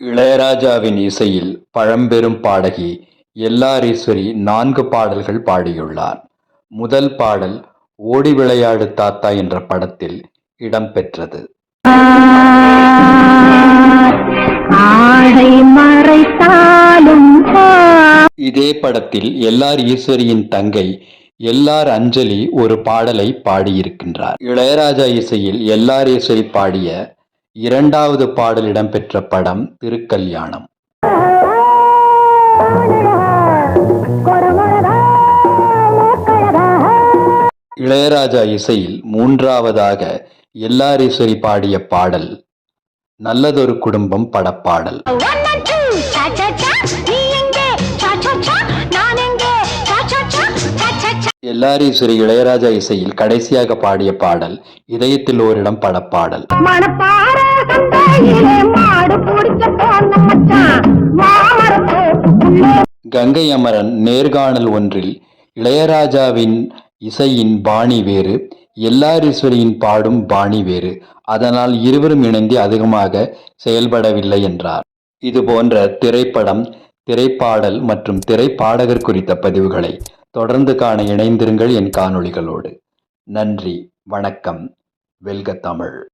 இளையராஜாவின் இசையில் பழம்பெரும் பாடகி எல்லாரீஸ்வரி நான்கு பாடல்கள் பாடியுள்ளார். முதல் பாடல் ஓடி விளையாடு தாத்தா என்ற படத்தில் இடம்பெற்றது. இதே படத்தில் எல்.ஆர். ஈஸ்வரியின் தங்கை எல்.ஆர். அஞ்சலி ஒரு பாடலை பாடியிருக்கின்றார். இளையராஜா இசையில் எல்.ஆர். ஈஸ்வரி பாடிய இரண்டாவது பாடல் இடம்பெற்ற படம் திருக்கல்யாணம். இளையராஜா இசையில் மூன்றாவதாக எல்லார் இசை பாடிய பாடல் நல்லதொரு குடும்பம் படப்பாடல். எல்.ஆர். ஈஸ்வரி இளையராஜா இசையில் கடைசியாக பாடிய பாடல் இதயத்தில் ஓரிடம் படப்பாடல். கங்கை அமரன் நேர்காணல் ஒன்றில் இளையராஜாவின் இசையின் பாணி வேறு எல்.ஆர். ஈஸ்வரியின் பாடும் பாணி வேறு அதனால் இருவரும் இணைந்து அதிகமாக செயல்படவில்லை என்றார். இதுபோன்ற திரைப்படம் திரைப்பாடல் மற்றும் திரைப்பாடகர் குறித்த பதிவுகளை தொடர்ந்து காண இணைந்திருங்கள் என் காணொளிகளோடு. நன்றி வணக்கம் வெல்க தமிழ்.